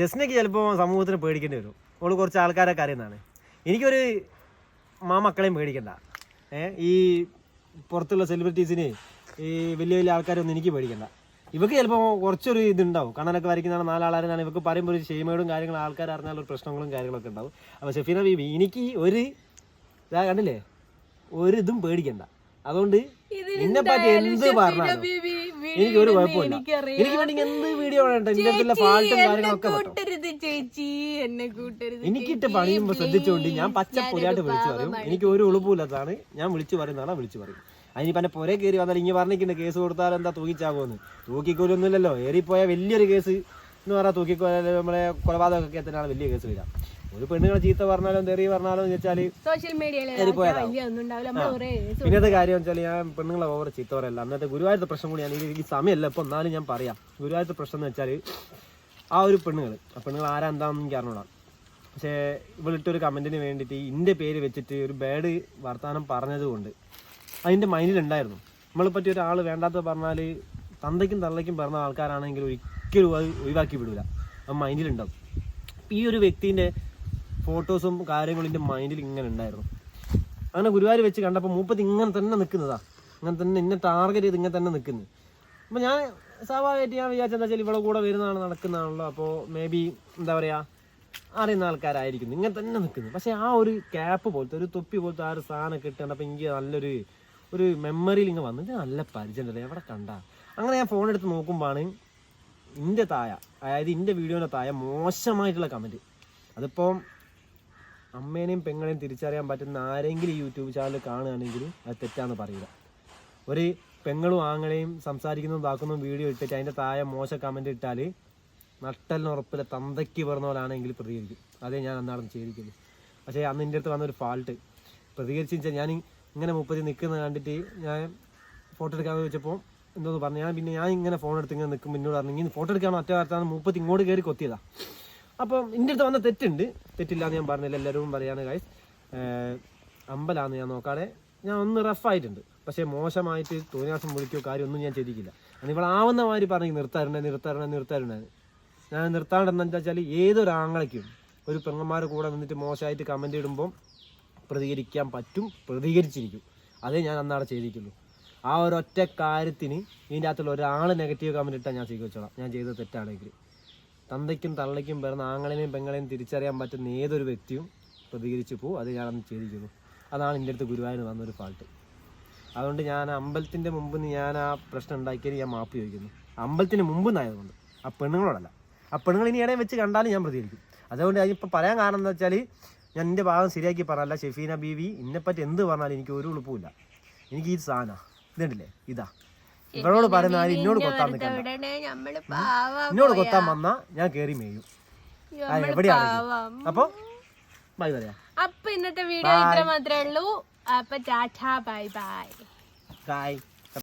Speaker 2: ജസ്നയ്ക്ക് ചിലപ്പോൾ സമൂഹത്തിന് പേടിക്കേണ്ടി വരും. ഓൾ കുറച്ച് ആൾക്കാരൊക്കെ അറിയുന്നതാണ് എനിക്കൊരു മാമക്കളെയും പേടിക്കണ്ട. ഏഹ് ഈ പുറത്തുള്ള സെലിബ്രിറ്റീസിന് ഈ വലിയ വലിയ ആൾക്കാരൊന്നും എനിക്ക് പേടിക്കണ്ട. ഇവക്ക് ചിലപ്പോൾ കുറച്ചൊരു ഇതുണ്ടാവും. കണ്ണനൊക്കെ വരയ്ക്കുന്ന നാലാളാരെന്നാണ് ഇവക്ക് പറയുമ്പോൾ ഒരു ഷെയ്മേടും കാര്യങ്ങളും ആൾക്കാർ അറിഞ്ഞാൽ ഒരു പ്രശ്നങ്ങളും കാര്യങ്ങളൊക്കെ ഉണ്ടാവും. അപ്പോൾ ഷെഫീന ബീബി എനിക്ക് ഒരു ഇതാ കണ്ടില്ലേ? ഒരു ഇതും പേടിക്കണ്ട. അതുകൊണ്ട് നിന്നെ പറ്റി എന്ത് പറഞ്ഞാലും എനിക്ക് ഒരു കുഴപ്പമില്ല. എനിക്ക് വേണമെങ്കിൽ എന്ത് വീഡിയോ വേണ്ട ഫാൾട്ടും കാര്യങ്ങളൊക്കെ
Speaker 1: എന്നെ
Speaker 2: എനിക്കിട്ട് പണിയുമ്പോൾ ശ്രദ്ധിച്ചുകൊണ്ട് ഞാൻ പച്ച പുലിയായിട്ട് വിളിച്ചു പറയും. എനിക്ക് ഒരു ഉളുപ്പില്ലാത്തതാണ് ഞാൻ വിളിച്ചു പറയുന്നതാണ് വിളിച്ചു പറയും. അതിനിപ്പോ എന്നെ പുറേ കയറി വന്നാൽ ഇങ്ങനെ പറഞ്ഞിരിക്കുന്നത് കേസ് കൊടുത്താൽ എന്താ തൂക്കിച്ചാകുമെന്ന് തൂക്കിക്കൂലൊന്നുമില്ലല്ലോ ഏറിപ്പോയ വലിയൊരു കേസ് എന്ന് പറഞ്ഞാൽ തൂക്കിക്കൊല നമ്മളെ കൊലപാതകമൊക്കെ എത്തനാണ് വലിയ കേസ് വരിക ഒരു പെണ്ണുങ്ങളെ ചീത്ത പറഞ്ഞാലും തെറി പറഞ്ഞാലും എന്ന് വെച്ചാൽ
Speaker 1: സോഷ്യൽ
Speaker 2: പിന്നത്തെ കാര്യം വെച്ചാൽ ഞാൻ പെണ്ണുങ്ങളെ ഓവർ ചീത്ത പറയല്ല അന്നത്തെ ഗുരുവായൂരത്തെ പ്രശ്നം കൂടി ഞാൻ ഈ സമയമല്ല. ഇപ്പൊ എന്നാലും ഞാൻ പറയാം. ഗുരുവായൂരത്തെ പ്രശ്നം എന്ന് വെച്ചാൽ ആ ഒരു പെണ്ണുങ്ങൾ ആ പെണ്ണുങ്ങൾ ആരാ എന്താണെന്ന് എനിക്ക് അറിഞ്ഞോളാം പക്ഷേ ഇവളിട്ടൊരു കമന്റിന് വേണ്ടിയിട്ട് ഇന്റെ പേര് വെച്ചിട്ട് ഒരു ബാഡ് വർത്തമാനം പറഞ്ഞത് കൊണ്ട് അതിന്റെ മൈൻഡിൽ ഉണ്ടായിരുന്നു. നമ്മളെ പറ്റി ഒരാൾ വേണ്ടാത്ത പറഞ്ഞാൽ തന്തയ്ക്കും തള്ളയ്ക്കും പറഞ്ഞ ആൾക്കാരാണെങ്കിൽ ഒരിക്കലും അത് ഒഴിവാക്കി വിടില്ല അത് മൈൻഡിലുണ്ടാവും ഈ ഒരു വ്യക്തിന്റെ ഫോട്ടോസും കാര്യങ്ങളും എന്റെ മൈൻഡിൽ ഇങ്ങനെ ഉണ്ടായിരുന്നു. അങ്ങനെ ഗുരുവായൂർ വെച്ച് കണ്ടപ്പോൾ മൂപ്പത്തി ഇങ്ങനെ തന്നെ നിൽക്കുന്നതാ ഇങ്ങനെ തന്നെ എന്നെ ടാർഗറ്റ് ചെയ്ത് ഇങ്ങനെ തന്നെ നിൽക്കുന്നത് അപ്പോൾ ഞാൻ സ്വാഭാവികമായിട്ട് ഞാൻ വിചാരിച്ചെന്താ വെച്ചാൽ ഇവിടെ കൂടെ വരുന്നതാണ് നടക്കുന്നതാണല്ലോ. അപ്പോൾ മേ ബി എന്താ പറയുക അറിയുന്ന ആൾക്കാരായിരിക്കുന്നു. ഇങ്ങനെ തന്നെ നിൽക്കുന്നത് പക്ഷേ ആ ഒരു ക്യാപ്പ് പോലത്തെ ഒരു തൊപ്പി പോലത്തെ ആ ഒരു സാധനം കിട്ടണ്ടപ്പോൾ എനിക്ക് നല്ലൊരു ഒരു മെമ്മറിയിൽ ഇങ്ങനെ വന്നു ഇത് നല്ല പരിചയമുണ്ടല്ലോ എവിടെ കണ്ട? അങ്ങനെ ഞാൻ ഫോൺ എടുത്ത് നോക്കുമ്പോഴാണ് ഇന്റെ തായ അതായത് ഇന്റെ വീഡിയോന്റെ തായ മോശമായിട്ടുള്ള കമന്റ് അതിപ്പോൾ അമ്മേനെയും പെങ്ങളെയും തിരിച്ചറിയാൻ പറ്റുന്ന ആരെങ്കിലും ഈ യൂട്യൂബ് ചാനൽ കാണുകയാണെങ്കിൽ അത് തെറ്റാന്ന് പറയുക. ഒരു പെങ്ങളും ആങ്ങളെയും സംസാരിക്കുന്നതും ഇതാക്കുന്നതും വീഡിയോ ഇട്ടിട്ട് അതിന്റെ താഴെ മോശ കമന്റ് ഇട്ടാൽ നട്ടലിന് ഉറപ്പില്ല തന്തയ്ക്ക് പറഞ്ഞ പോലാണെങ്കിൽ പ്രതികരിക്കും. അതേ ഞാൻ അന്നാളും ചെയ്തിരിക്കുന്നത് പക്ഷേ അന്ന് എന്റെ അടുത്ത് വന്നൊരു ഫാൾട്ട് പ്രതികരിച്ചു വെച്ചാൽ ഞാൻ ഇങ്ങനെ മുപ്പത്തി നിൽക്കുന്നത് കണ്ടിട്ട് ഞാൻ ഫോട്ടോ എടുക്കാൻ ചോദിച്ചപ്പോൾ എന്തോന്ന് പറഞ്ഞു. ഞാൻ പിന്നെ ഞാൻ ഇങ്ങനെ ഫോൺ എടുത്ത് ഇങ്ങനെ നിൽക്കും എന്നോട് പറഞ്ഞു ഇങ്ങനെ ഫോട്ടോ എടുക്കാൻ ഒറ്റ വാർത്താണ് മുപ്പത്തി ഇങ്ങോട്ട് കയറി കൊത്തിയതാ. അപ്പം എന്റെ അടുത്ത് വന്ന തെറ്റുണ്ട്. തെറ്റില്ലാന്ന് ഞാൻ പറഞ്ഞില്ല. എല്ലാവരും പറയാണ് ഗൈസ് അമ്പലാന്ന് ഞാൻ നോക്കാതെ ഞാൻ ഒന്ന് റഫായിട്ടുണ്ട് പക്ഷേ മോശമായിട്ട് തോന്നിയാസം വിളിക്കോ കാര്യമൊന്നും ഞാൻ ചെയ്തിട്ടില്ല. അന്ന് ഇവളാവുന്ന മാതിരി പറഞ്ഞു നിർത്താറുണ്ട് നിർത്താറുണ്ട് നിർത്താറുണ്ട്. ഞാൻ നിർത്താണ്ടെന്ന് വെച്ചാൽ ഏതൊരാങ്ങളയ്ക്കും ഒരു പെങ്ങന്മാർ കൂടെ നിന്നിട്ട് മോശമായിട്ട് കമന്റ് ഇടുമ്പോൾ പ്രതികരിക്കാൻ പറ്റും പ്രതികരിച്ചിരിക്കും. അതേ ഞാൻ അന്നാടെ ചെയ്തിരിക്കുന്നു. ആ ഒരൊറ്റ കാര്യത്തിന് ഇതിന്റെ അകത്തുള്ള ഒരാൾ നെഗറ്റീവ് കമന്റ് ഇട്ടാൽ ഞാൻ സ്വീകരിച്ചോളാം. ഞാൻ ചെയ്തത് തെറ്റാണെങ്കിൽ തന്തയ്ക്കും തള്ളയ്ക്കും പിറന്ന ആങ്ങളെയും പെങ്ങളെയും തിരിച്ചറിയാൻ പറ്റുന്ന ഏതൊരു വ്യക്തിയും പ്രതികരിച്ചു പോകും അത് ഞാനന്ന് ചെയ്തിരിക്കുന്നു. അതാണ് എന്റെ അടുത്ത് ഗുരുവായൂർ വന്നൊരു ഫാൾട്ട് അതുകൊണ്ട് ഞാൻ അമ്പലത്തിന്റെ മുമ്പ് ഞാൻ ആ പ്രശ്നം ഉണ്ടാക്കിയത് ഞാൻ മാപ്പ് ചോദിക്കുന്നു. അമ്പലത്തിന് മുമ്പ് നിന്നായതുകൊണ്ട്. ആ പെണ്ണുങ്ങളോടല്ല. ആ പെണ്ണുങ്ങൾ ഇനി ഇടയിൽ വെച്ച് കണ്ടാലും ഞാൻ പ്രതികരിക്കും. അതുകൊണ്ട് അതിപ്പോൾ പറയാൻ കാരണം എന്താ വെച്ചാൽ ഞാൻ എന്റെ ഭാഗം ശരിയാക്കി പറഞ്ഞല്ല ഷെഫീന ബീവി. എന്നെപ്പറ്റി എന്ത് പറഞ്ഞാലും എനിക്ക് ഒരു എളുപ്പമില്ല എനിക്ക് ഈ സാധന ഇതുണ്ടല്ലേ ഇതാ. ഇവളോട് പറയുന്ന ആരും എന്നോട് കൊത്താൻ നിൽക്കണ്ട എന്നോട് കൊത്താൻ വന്നാ ഞാൻ കേറി മേയും. അത് എവിടെയാണെങ്കിലും. അപ്പൊ ബൈ പറയാ.
Speaker 1: അപ്പൊ ഇന്നത്തെ വീഡിയോ ഇത്ര മാത്രമേ ഉള്ളൂ. അപ്പൊ ടാറ്റ ബൈ ബൈ
Speaker 2: ബൈ